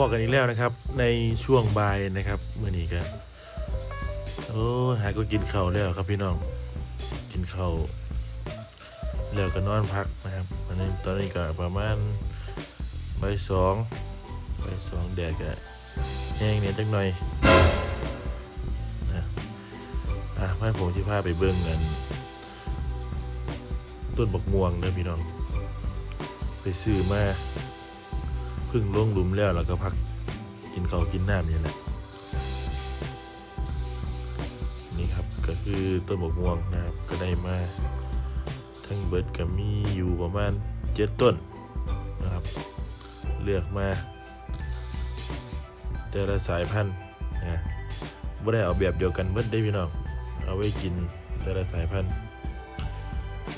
พอกันอีกแล้วนะครับ ในช่วงบ่ายนะครับเมื่อนี้ก็โอ้หาก็กินข้าวแล้วครับพี่น้องกินข้าวแล้วก็นอนพักนะครับอันนี้ตอนนี้ก็ประมาณบ่ายสองบ่ายสองแดดก็แห้งเนี่ยจังหน่อยนะอะให้ผมที่พาไปเบิ่งกันต้นบกม่วงเด้อพี่น้อง ไปซื้อมา พึ่งลงลุมแล้วแล้วก็พักกินข้าวกินน้ำนี่แหละนี่ครับก็คือต้นบกม่วงนะครับก็ได้มาทั้งเบิร์ดก็มีอยู่ประมาณเจ็ดต้นนะครับ เลือกมาแต่ละสายพันธุ์นะไม่ได้เอาแบบเดียวกันเบิร์ดได้พี่น้องเอาไว้กินแต่ละสายพันธุ์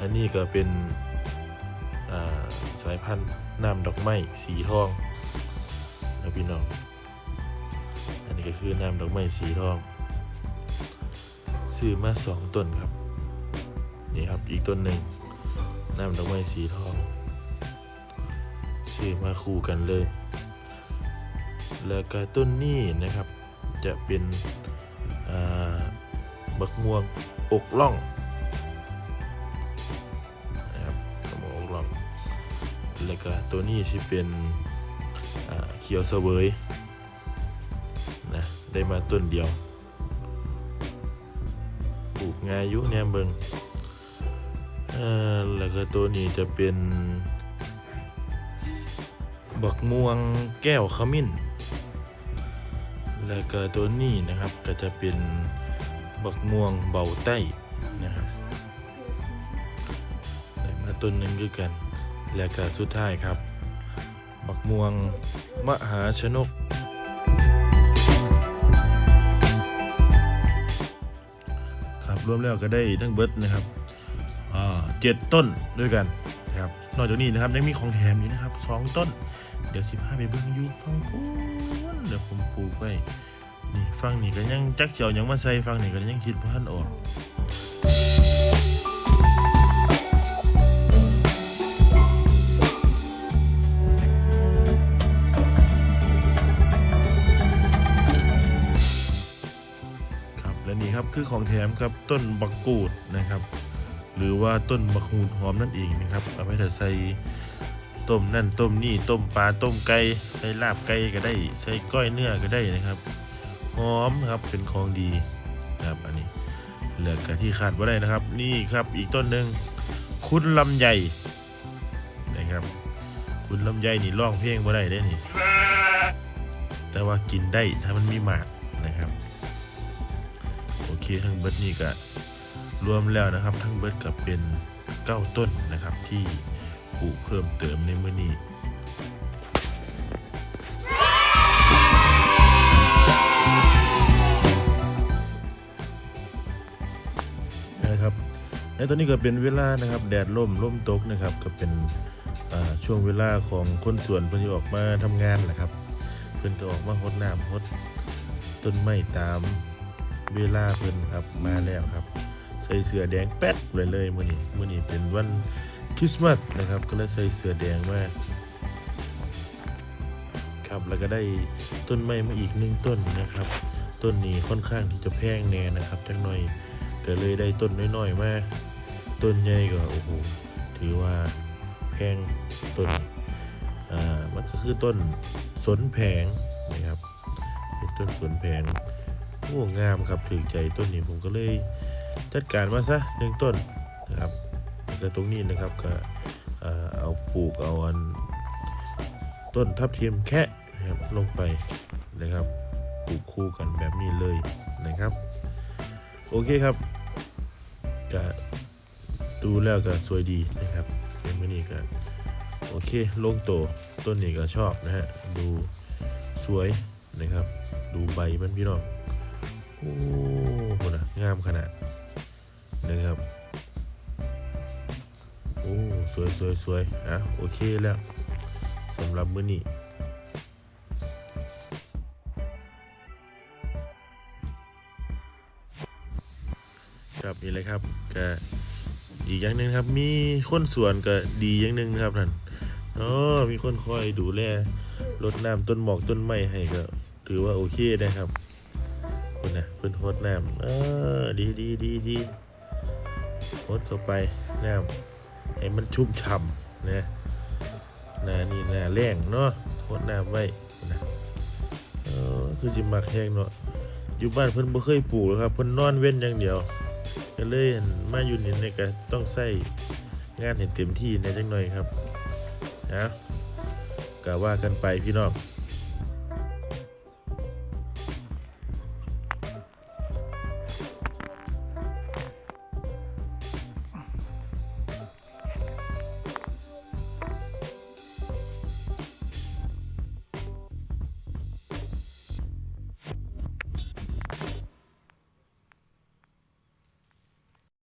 อันนี้ก็เป็นสายพันธุ์น้ำดอกไม้สีทอง นะพี่น้อง อันนี้ก็คือน้ำดอกไม้สีทอง ซื้อมาสองต้นครับ นี่ครับอีกต้นหนึ่งน้ำดอกไม้สีทอง ซื้อมาคู่กันเลย แล้วก็ต้นนี้นะครับ จะเป็นบักม่วงอกล่องนะครับสมองลอง แล้วก็ตัวนี้ที่เป็น เขียวเสวยนะได้มาต้นเดียวปลูกงายุเนี่ยเบิงแล้วก็ตัวนี้จะเป็น บักม่วงแก้วขมิ้น แล้วก็ตัวนี้นะครับก็จะเป็นบักม่วงเบาใต้นะครับได้มาต้นหนึ่งด้วยกัน และก็สุดท้ายครับักม่วง มหาชนก ครับรวมแล้วก็ได้ทั้งเบิร์ดนะครับเจ็ดต้นด้วยกันนะครับนอกจากนี้นะครับยังมีของแถมอีกนะครับสองต้น เดี๋ยวสิพาไปเบิ่งอยู่ฟังพูนเดี๋ยวผมปลูกไว้นี่ฟังนี่ก็ยังจักเจียวยังมาใส่ฟังนี่ก็ยังคิดว่าท่านออก คือของแถมครับต้นบักกูดนะครับ หรือว่าต้นบักหูดหอมนั่นเองนะครับเอาไปใส่ต้มนั่นต้มนี่ต้มปลาต้มไก่ใส่ลาบไก่ก็ได้ ใส่ก้อยเนื้อก็ได้นะครับหอมครับเป็นของดีนะครับอันนี้เหลือกะที่ขาดว่าได้นะครับ นี่ครับอีกต้นหนึ่งคุณลำไยนะครับ คุณลำไยนี่ร้องเพลงว่าได้ได้นี่แต่ว่ากินได้ถ้ามันมีหมากนะครับ ทั้งเบิร์ดนี่ก็รวมแล้วนะครับ ทั้งเบิร์ดกับเป็นเก้าต้นนะครับที่ปลูกเพิ่มเติมในมื้อนี้นะครับและตอนนี้ก็เป็นเวลานะครับแดดล่มล่มตกนะครับก็เป็นช่วงเวลาของคนสวนเพิ่นที่ออกมาทำงานนะครับ เพิ่นก็ออกมาหดน้ำหดต้นไม้ตาม เวลาเพิ่นครับมาแล้วครับ ใส่เสื้อแดงแป๊ดเลยเลยมื้อนี้มื้อนี้เป็นวันคริสต์มาสนะครับ ก็เลยใส่เสื้อแดงมาครับแล้วก็ได้ต้นไม้มาอีกหนึ่งต้นนะครับ ต้นนี้ค่อนข้างที่จะแพงแน่นะครับจังหน่อยก็เลยได้ต้นน้อยๆมาต้นใหญ่ก็โอ้โหถือว่าแพงต้นอ่ามันก็คือต้นสนแผงนะครับเป็นต้นสนแผง โอ้งามครับถึงใจต้นนี้ผมก็เลยจัดการมาซะหนึ่งต้นนะครับแต่ตรงนี้นะครับก็เอาปลูกเอาอันต้นทับเทียมแค่นะครับลงไปนะครับปลูกคู่กันแบบนี้เลยนะครับโอเคครับก็ดูแล้วก็สวยดีนะครับในมื่อนี้ก็โอเคลงโตต้นนี้ก็ชอบนะฮะดูสวยนะครับ ดูใบมันพี่น้อง โอ้โหนะงามขนาดนะครับ โอ้สวยสวยสวยอะโอเคแล้วสำหรับมื้อนี้ครับนี่เลยครับก็อีกอย่างหนึ่งครับ มีคนสวนก็ดีอย่างหนึ่งนะครับท่านอ๋อมีคนคอยดูแลรดน้ำต้นหมอกต้นไม้ให้ก็ถือว่าโอเคนะครับ คุณนะเพิ่นรดน้ำเออดีดีดีดีรดเข้าไปแน้ำให้มันชุ่มฉ่ำนะนานี่นาแรงเนาะรดน้ำไว้นะเออคือสิมักแห้งเนาะอยู่บ้านเพิ่นบ่เคยปลูกหรอกครับเพิ่นนอนเว้นอย่างเดียวก็เลยมาอยู่นี่เนี่ยก็ต้องใส่งานให้เต็มที่ในจังหน่อยครับนะกะว่ากันไปพี่น้อง